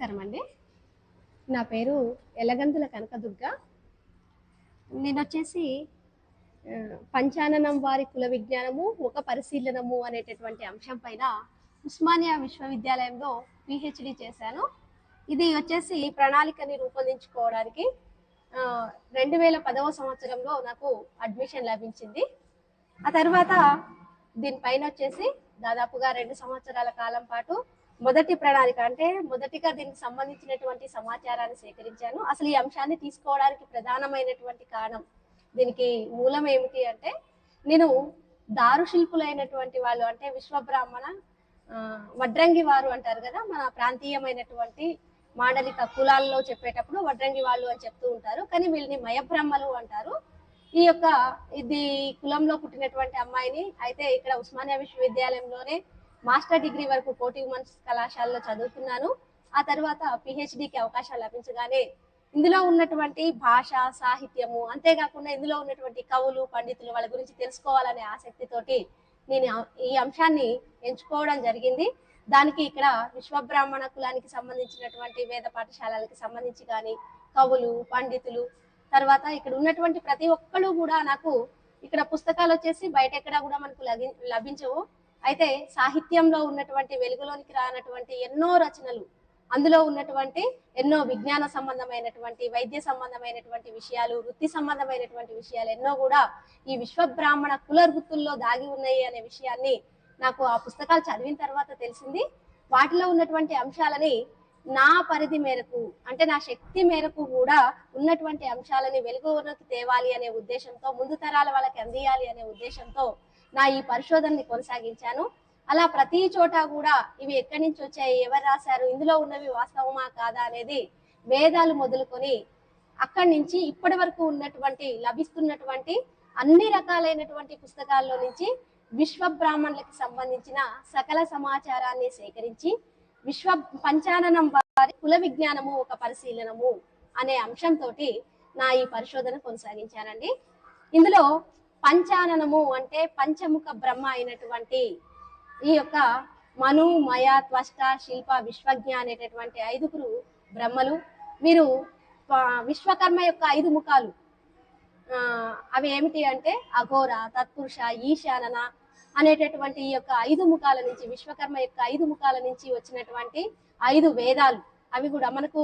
నమస్కారం అండి. నా పేరు ఎలగందుల కనకదుర్గ. నేను వచ్చేసి పంచాననం వారి కుల విజ్ఞానము ఒక పరిశీలనము అనేటటువంటి అంశం పైన ఉస్మానియా విశ్వవిద్యాలయంలో పిహెచ్డి చేశాను. ఇది వచ్చేసి ప్రణాళికని రూపొందించుకోవడానికి రెండు వేల పదవ సంవత్సరంలో నాకు అడ్మిషన్ లభించింది. ఆ తర్వాత దీనిపైన వచ్చేసి దాదాపుగా రెండు సంవత్సరాల కాలం పాటు మొదటి ప్రణాళిక అంటే మొదటిగా దీనికి సంబంధించినటువంటి సమాచారాన్ని సేకరించాను. అసలు ఈ అంశాన్ని తీసుకోవడానికి ప్రధానమైనటువంటి కారణం దీనికి మూలం ఏమిటి అంటే నేను దారు శిల్పులైనటువంటి వాళ్ళు అంటే విశ్వబ్రాహ్మణ వడ్రంగి వారు అంటారు కదా మన ప్రాంతీయమైనటువంటి మాండలిక కులాల్లో చెప్పేటప్పుడు వడ్రంగి వాళ్ళు అని చెప్తూ ఉంటారు. కానీ వీళ్ళని మయబ్రహ్మలు అంటారు. ఈ యొక్క ఇది కులంలో పుట్టినటువంటి అమ్మాయిని అయితే ఇక్కడ ఉస్మానియా విశ్వవిద్యాలయంలోనే మాస్టర్ డిగ్రీ వరకు కోటి ఉమెన్స్ కళాశాలలో చదువుతున్నాను. ఆ తర్వాత పిహెచ్డికి అవకాశాలు లభించగానే ఇందులో ఉన్నటువంటి భాష సాహిత్యము అంతేకాకుండా ఇందులో ఉన్నటువంటి కవులు పండితులు వాళ్ళ గురించి తెలుసుకోవాలనే ఆసక్తితోటి నేను ఈ అంశాన్ని ఎంచుకోవడం జరిగింది. దానికి ఇక్కడ విశ్వబ్రాహ్మణ కులానికి సంబంధించినటువంటి వేద పాఠశాలలకు సంబంధించి కానీ కవులు పండితులు తర్వాత ఇక్కడ ఉన్నటువంటి ప్రతి ఒక్కళ్ళు కూడా నాకు ఇక్కడ పుస్తకాలు వచ్చేసి బయట ఎక్కడ కూడా మనకు లభించవు. అయితే సాహిత్యంలో ఉన్నటువంటి వెలుగులోనికి రానటువంటి ఎన్నో రచనలు అందులో ఉన్నటువంటి ఎన్నో విజ్ఞాన సంబంధమైనటువంటి వైద్య సంబంధమైనటువంటి విషయాలు వృత్తి సంబంధమైనటువంటి విషయాలు ఎన్నో కూడా ఈ విశ్వబ్రాహ్మణ కుల వృత్తుల్లో దాగి ఉన్నాయి అనే విషయాన్ని నాకు ఆ పుస్తకాలు చదివిన తర్వాత తెలిసింది. వాటిలో ఉన్నటువంటి అంశాలని నా పరిధి మేరకు అంటే నా శక్తి మేరకు కూడా ఉన్నటువంటి అంశాలని వెలుగులోకి తేవాలి అనే ఉద్దేశంతో ముందు తరాల వాళ్ళకి అందియాలి అనే ఉద్దేశంతో నా ఈ పరిశోధనని కొనసాగించాను. అలా ప్రతి చోట కూడా ఇవి ఎక్కడి నుంచి వచ్చాయి ఎవరు రాశారు ఇందులో ఉన్నవి వాస్తవమా కాదా అనేది వేదాలు మొదలుకొని అక్కడి నుంచి ఇప్పటి వరకు ఉన్నటువంటి లభిస్తున్నటువంటి అన్ని రకాలైనటువంటి పుస్తకాల్లో నుంచి విశ్వ బ్రాహ్మణులకు సంబంధించిన సకల సమాచారాన్ని సేకరించి విశ్వ పంచాననం వారి కుల విజ్ఞానము ఒక పరిశీలనము అనే అంశంతో నా ఈ పరిశోధన కొనసాగించానండి. ఇందులో పంచాననము అంటే పంచముఖ బ్రహ్మ అయినటువంటి ఈ యొక్క మను మయ త్వష్ట శిల్ప విశ్వజ్ఞ అనేటటువంటి ఐదుగురు బ్రహ్మలు. వీరు విశ్వకర్మ యొక్క ఐదు ముఖాలు. అవి ఏమిటి అంటే అఘోర తత్పురుష ఈశానన అనేటటువంటి ఈ యొక్క ఐదు ముఖాల నుంచి విశ్వకర్మ యొక్క ఐదు ముఖాల నుంచి వచ్చినటువంటి ఐదు వేదాలు. అవి కూడా మనకు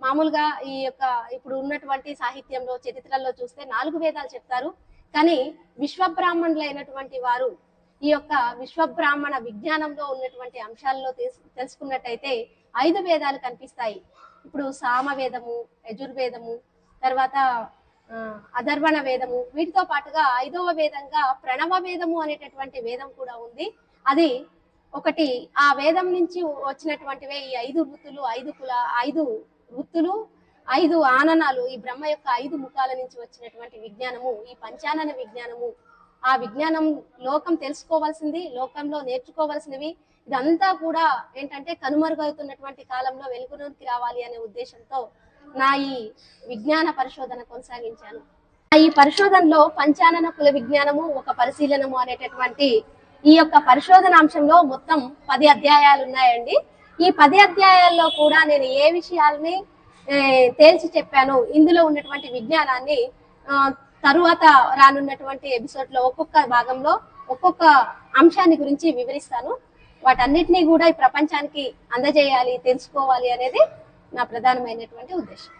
మామూలుగా ఈ యొక్క ఇప్పుడు ఉన్నటువంటి సాహిత్యంలో చరిత్రల్లో చూస్తే నాలుగు వేదాలు చెప్తారు. కానీ విశ్వబ్రాహ్మణులైనటువంటి వారు ఈ యొక్క విశ్వబ్రాహ్మణ విజ్ఞానంలో ఉన్నటువంటి అంశాల్లో తెలుసుకున్నట్టయితే ఐదు వేదాలు కనిపిస్తాయి. ఇప్పుడు సామవేదము యజుర్వేదము తర్వాత అధర్వణ వేదము. వీటితో పాటుగా ఐదవ వేదంగా ప్రణవ వేదము అనేటటువంటి వేదం కూడా ఉంది. అది ఒకటి ఆ వేదం నుంచి వచ్చినటువంటివే ఈ ఐదు వృత్తులు ఐదు కుల ఐదు వృత్తులు ఐదు ఆననాలు ఈ బ్రహ్మ యొక్క ఐదు ముఖాల నుంచి వచ్చినటువంటి విజ్ఞానము ఈ పంచానన విజ్ఞానము. ఆ విజ్ఞానం లోకం తెలుసుకోవాల్సింది లోకంలో నేర్చుకోవాల్సినవి. ఇదంతా కూడా ఏంటంటే కనుమరుగవుతున్నటువంటి కాలంలో వెలుగులోకి రావాలి అనే ఉద్దేశంతో నా ఈ విజ్ఞాన పరిశోధన కొనసాగించాను. నా ఈ పరిశోధనలో పంచానన కుల విజ్ఞానము ఒక పరిశీలనము అనేటటువంటి ఈ యొక్క పరిశోధన అంశంలో మొత్తం పది అధ్యాయాలు ఉన్నాయండి. ఈ పది అధ్యాయాల్లో కూడా నేను ఏ విషయాల్ని తేల్చి చెప్పాను. ఇందులో ఉన్నటువంటి విజ్ఞానాన్ని తరువాత రానున్నటువంటి ఎపిసోడ్లో ఒక్కొక్క భాగంలో ఒక్కొక్క అంశాన్ని గురించి వివరిస్తాను. వాటన్నిటినీ కూడా ఈ ప్రపంచానికి అందజేయాలి తెలుసుకోవాలి అనేది నా ప్రధానమైనటువంటి ఉద్దేశం.